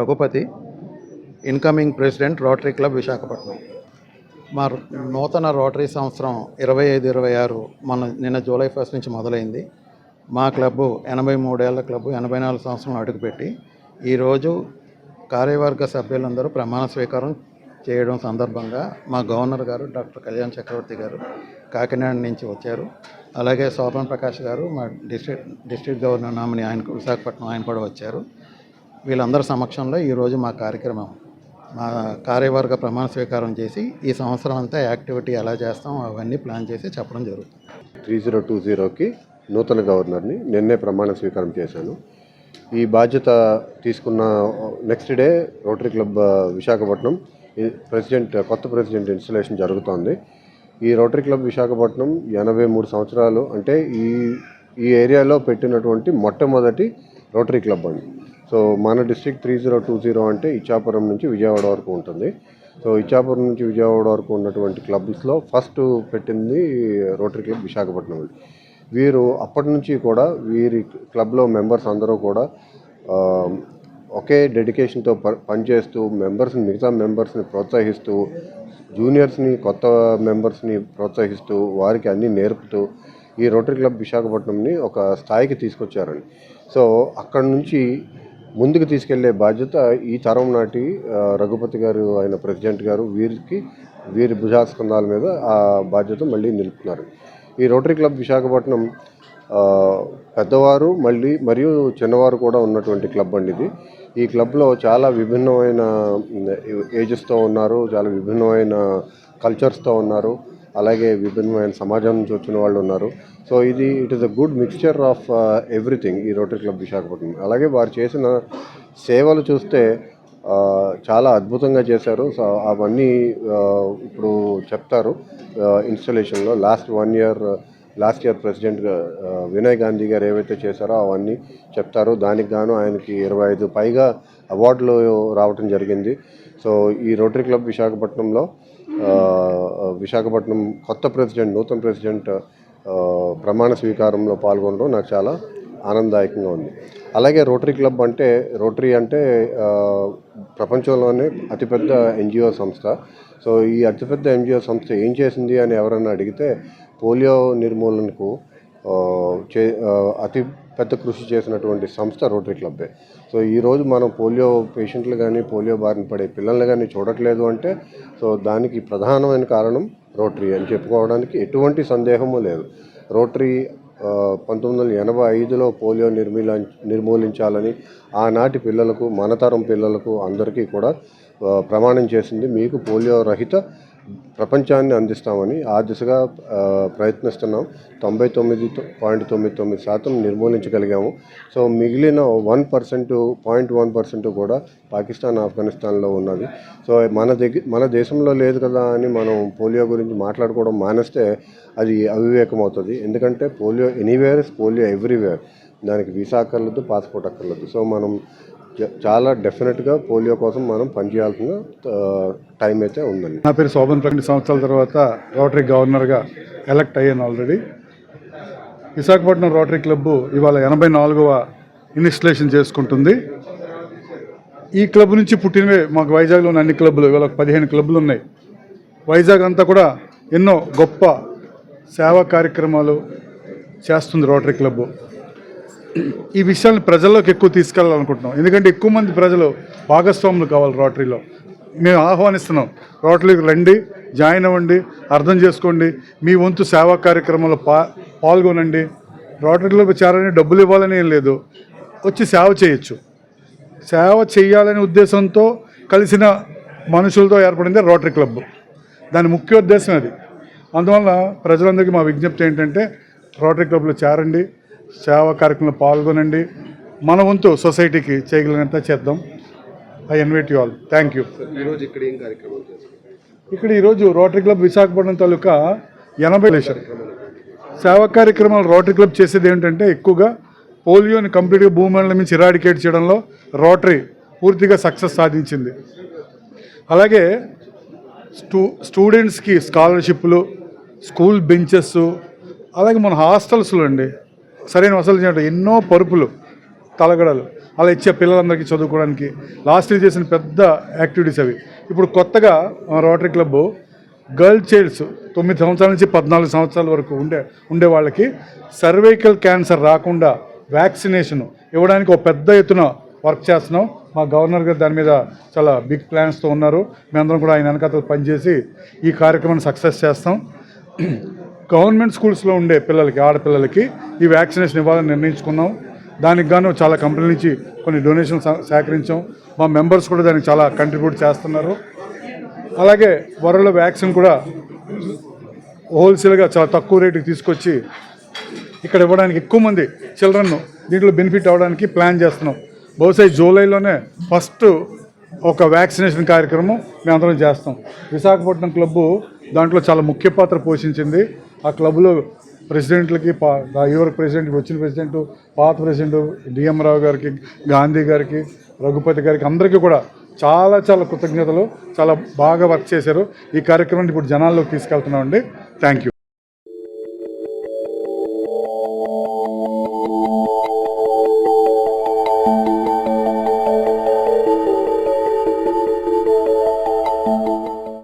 Raghupathi incoming president Rotary club Visakhapatnam. మా నూతన rotary సంవత్సరం ఇరవై ఐదు ఇరవై ఆరు మన నిన్న జూలై ఫస్ట్ నుంచి మొదలైంది. మా క్లబ్బు ఎనభై మూడేళ్ళ క్లబ్బు ఎనభై నాలుగు సంవత్సరాలు అడుగుపెట్టి ఈరోజు కార్యవర్గ సభ్యులందరూ ప్రమాణ స్వీకారం చేయడం సందర్భంగా మా గవర్నర్ గారు డాక్టర్ కళ్యాణ్ చక్రవర్తి గారు కాకినాడ నుంచి వచ్చారు. అలాగే శోభన్ ప్రకాష్ గారు మా డిస్ట్రిక్ట్ డిస్ట్రిక్ట్ గవర్నర్ నామిని ఆయన విశాఖపట్నం ఆయన కూడా వచ్చారు. వీళ్ళందరి సమక్షంలో ఈరోజు మా కార్యక్రమం మా కార్యవర్గ ప్రమాణ స్వీకారం చేసి ఈ సంవత్సరం అంతా యాక్టివిటీ ఎలా చేస్తాం అవన్నీ ప్లాన్ చేసి చెప్పడం జరుగుతుంది. త్రీ జీరో టూ జీరోకి నూతన గవర్నర్ని నిన్నే ప్రమాణ స్వీకారం చేశాను. ఈ బాధ్యత తీసుకున్న next day Rotary club Visakhapatnam president కొత్త ప్రెసిడెంట్ ఇన్స్టలేషన్ జరుగుతోంది. ఈ రోటరీ క్లబ్ విశాఖపట్నం ఎనభై మూడు సంవత్సరాలు అంటే ఈ ఈ ఏరియాలో పెట్టినటువంటి మొట్టమొదటి రోటరీ క్లబ్ అండి. సో మన district three zero two zero అంటే ఇచ్చాపురం నుంచి విజయవాడ వరకు ఉంటుంది. సో ఇచ్చాపురం నుంచి విజయవాడ వరకు ఉన్నటువంటి క్లబ్స్లో ఫస్ట్ పెట్టింది రోటరీ క్లబ్ విశాఖపట్నం వీరు అప్పటి నుంచి కూడా వీరి క్లబ్లో మెంబర్స్ అందరూ కూడా ఒకే డెడికేషన్తో ప- పనిచేస్తూ మెంబర్స్ని మిగతా మెంబర్స్ని ప్రోత్సహిస్తూ జూనియర్స్ని కొత్త మెంబర్స్ని ప్రోత్సహిస్తూ వారికి అన్నీ నేర్పుతూ ఈ రోటరీ క్లబ్ విశాఖపట్నంని ఒక స్థాయికి తీసుకొచ్చారండి. సో అక్కడ నుంచి ముందుకు తీసుకెళ్ళే బాధ్యత ఈ తరం నాటి రఘుపతి గారు ఆయన ప్రెసిడెంట్ గారు వీరికి వీరి భుజాస్కంధాల మీద ఆ బాధ్యత మళ్ళీ నిలుపుతున్నారు. ఈ రోటరీ క్లబ్ విశాఖపట్నం పెద్దవారు మళ్ళీ మరియు చిన్నవారు కూడా ఉన్నటువంటి క్లబ్ అండి ఇది. ఈ క్లబ్లో చాలా విభిన్నమైన ఏజెస్తో ఉన్నారు చాలా విభిన్నమైన కల్చర్స్తో ఉన్నారు. అలాగే విభిన్నమైన సమాజం నుంచి వచ్చిన వాళ్ళు ఉన్నారు. సో ఇది it is a good mixture of everything ఈ రోటరీ క్లబ్ విశాఖపట్నం అలాగే వారు చేసిన సేవలు చూస్తే uh, చాలా అద్భుతంగా చేశారు. సో అవన్నీ uh, ఇప్పుడు చెప్తారు. ఇన్స్టలేషన్లో last one year last year president Vinay Gandhi garu ఏవైతే చేశారో అవన్నీ చెప్తారు. దానికి గాను ఆయనకి ఇరవై ఐదు పైగా అవార్డులు రావటం జరిగింది. సో ఈ రోటరీ క్లబ్ విశాఖపట్నంలో విశాఖపట్నం కొత్త ప్రెసిడెంట్ నూతన ప్రెసిడెంట్ ప్రమాణ స్వీకారంలో పాల్గొనడం నాకు చాలా ఆనందదాయకంగా ఉంది. అలాగే రోటరీ క్లబ్ అంటే రోటరీ అంటే ప్రపంచంలోనే అతిపెద్ద ఎన్జిఓ సంస్థ. సో ఈ అతిపెద్ద ఎన్జిఓ సంస్థ ఏం చేసింది అని ఎవరైనా అడిగితే పోలియో నిర్మూలనకు చే అతి పెద్ద కృషి చేసినటువంటి సంస్థ రోటరీ క్లబ్బే. సో ఈరోజు మనం పోలియో పేషెంట్లు కానీ పోలియో బారిన పడే పిల్లల్ని కానీ చూడట్లేదు అంటే సో దానికి ప్రధానమైన కారణం రోటరీ అని చెప్పుకోవడానికి ఎటువంటి సందేహము లేదు. రోటరీ పంతొమ్మిది వందల ఎనభై ఐదులో పోలియో నిర్మూల నిర్మూలించాలని ఆనాటి పిల్లలకు మనతరం పిల్లలకు అందరికీ కూడా ప్రమాణం చేసింది. మీకు పోలియో రహిత ప్రపంచాన్ని అందిస్తామని ఆ దిశగా ప్రయత్నిస్తున్నాం. తొంభై తొమ్మిది పాయింట్ తొమ్మిది తొమ్మిది శాతం నిర్మూలించగలిగాము. సో మిగిలిన one percent point one percent కూడా పాకిస్తాన్ ఆఫ్ఘనిస్తాన్లో ఉన్నది. సో మన దగ్గర మన దేశంలో లేదు కదా అని మనం పోలియో గురించి మాట్లాడుకోవడం మానేస్తే అది అవివేకం అవుతుంది ఎందుకంటే పోలియో ఎనీవేర్ పోలియో ఎవ్రీవేర్. దానికి వీసా అక్కర్లేదు పాస్పోర్ట్ అక్కర్లేదు. సో మనం చాలా డెఫినెట్గా పోలియో కోసం మనం పనిచేయాల్సిన టైం అయితే ఉందండి. నా పేరు శోభన్ రెండు సంవత్సరాల తర్వాత రోటరీ గవర్నర్గా ఎలక్ట్ అయ్యాను ఆల్రెడీ విశాఖపట్నం రోటరీ క్లబ్బు ఇవాళ ఎనభై నాలుగవ ఇన్స్టలేషన్ చేసుకుంటుంది. ఈ క్లబ్ నుంచి పుట్టినవే మాకు వైజాగ్లో ఉన్న అన్ని క్లబ్లు ఇవాళ పదిహేను క్లబ్లు ఉన్నాయి. వైజాగ్ అంతా కూడా ఎన్నో గొప్ప సేవా కార్యక్రమాలు చేస్తుంది రోటరీ క్లబ్బు ఈ విషయాన్ని ప్రజల్లోకి ఎక్కువ తీసుకెళ్ళాలనుకుంటున్నాం ఎందుకంటే ఎక్కువ మంది ప్రజలు భాగస్వాములు కావాలి రోటరీలో. మేము ఆహ్వానిస్తున్నాం రోటరీకి రండి జాయిన్ అవ్వండి అర్థం చేసుకోండి మీ వంతు సేవా కార్యక్రమంలో పా పాల్గొనండి. రోటరీలో చేరాలని డబ్బులు ఇవ్వాలని ఏం లేదు. వచ్చి సేవ చేయొచ్చు. సేవ చేయాలనే ఉద్దేశంతో కలిసిన మనుషులతో ఏర్పడింది రోటరీ క్లబ్. దాని ముఖ్య ఉద్దేశం అది. అందువల్ల ప్రజలందరికీ మా విజ్ఞప్తి ఏంటంటే రోటరీ క్లబ్లో చేరండి. సేవా కార్యక్రమంలో పాల్గొనండి. మన వంతు సొసైటీకి చేయగలిగినంత చేద్దాం. I invite you all. Thank you ఈరోజు ఇక్కడ ఏం కార్యక్రమం ఇక్కడ ఈరోజు రోటరీ క్లబ్ విశాఖపట్నం తాలూకా ఎనభై లక్షలు. సేవా కార్యక్రమాలు రోటరీ క్లబ్ చేసేది ఏంటంటే ఎక్కువగా పోలియోని కంప్లీట్గా భూమండలం నుంచి ఇరాడికేట్ చేయడంలో రోటరీ పూర్తిగా సక్సెస్ సాధించింది. అలాగే స్టూ స్టూడెంట్స్కి స్కాలర్షిప్లు స్కూల్ బెంచెస్ అలాగే మన హాస్టల్స్లో అండి. సరైన వసతులు చేయడం ఎన్నో పరుపులు తలగడలు. అలా ఇచ్చే పిల్లలందరికీ చదువుకోవడానికి. లాస్ట్ ఇయర్ చేసిన పెద్ద యాక్టివిటీస్ అవి. ఇప్పుడు కొత్తగా రోటరీ క్లబ్ గర్ల్ చైల్డ్స్ తొమ్మిది సంవత్సరాల నుంచి పద్నాలుగు సంవత్సరాల వరకు ఉండే ఉండే వాళ్ళకి సర్వైకల్ క్యాన్సర్ రాకుండా వ్యాక్సినేషన్ ఇవ్వడానికి ఒక పెద్ద ఎత్తున వర్క్ చేస్తున్నాం. మా గవర్నర్ గారు దాని మీద చాలా బిగ్ ప్లాన్స్తో ఉన్నారు. మేమందరం కూడా ఆయన వెనకాతలు పనిచేసి ఈ కార్యక్రమాన్ని సక్సెస్ చేస్తాం. గవర్నమెంట్ స్కూల్స్లో ఉండే పిల్లలకి ఆడపిల్లలకి ఈ వ్యాక్సినేషన్ ఇవ్వాలని నిర్ణయించుకున్నాం. దానికి గాను చాలా కంపెనీల నుంచి కొన్ని డొనేషన్స్ సేకరించాం. మా మెంబర్స్ కూడా దానికి చాలా కంట్రిబ్యూట్ చేస్తున్నారు. అలాగే వరలో వ్యాక్సిన్ కూడా హోల్సేల్గా చాలా తక్కువ రేటుకి తీసుకొచ్చి ఇక్కడ ఇవ్వడానికి ఎక్కువ మంది చిల్డ్రన్ దీంట్లో బెనిఫిట్ అవ్వడానికి ప్లాన్ చేస్తున్నాం. బహుశా జూలైలోనే ఫస్ట్ ఒక వ్యాక్సినేషన్ కార్యక్రమం మేమందరం చేస్తాం. విశాఖపట్నం క్లబ్బు దాంట్లో చాలా ముఖ్య పాత్ర పోషించింది. ఆ క్లబ్లో ప్రెసిడెంట్లకి పా యువర్ ప్రెసిడెంట్ వచ్చిన ప్రెసిడెంట్ పాత ప్రెసిడెంట్ డిఎం రావు గారికి గాంధీ గారికి రఘుపతి గారికి అందరికీ కూడా చాలా చాలా కృతజ్ఞతలు. చాలా బాగా వర్క్ చేశారు. ఈ కార్యక్రమాన్ని ఇప్పుడు జనాల్లోకి తీసుకెళ్తున్నామండి. Thank you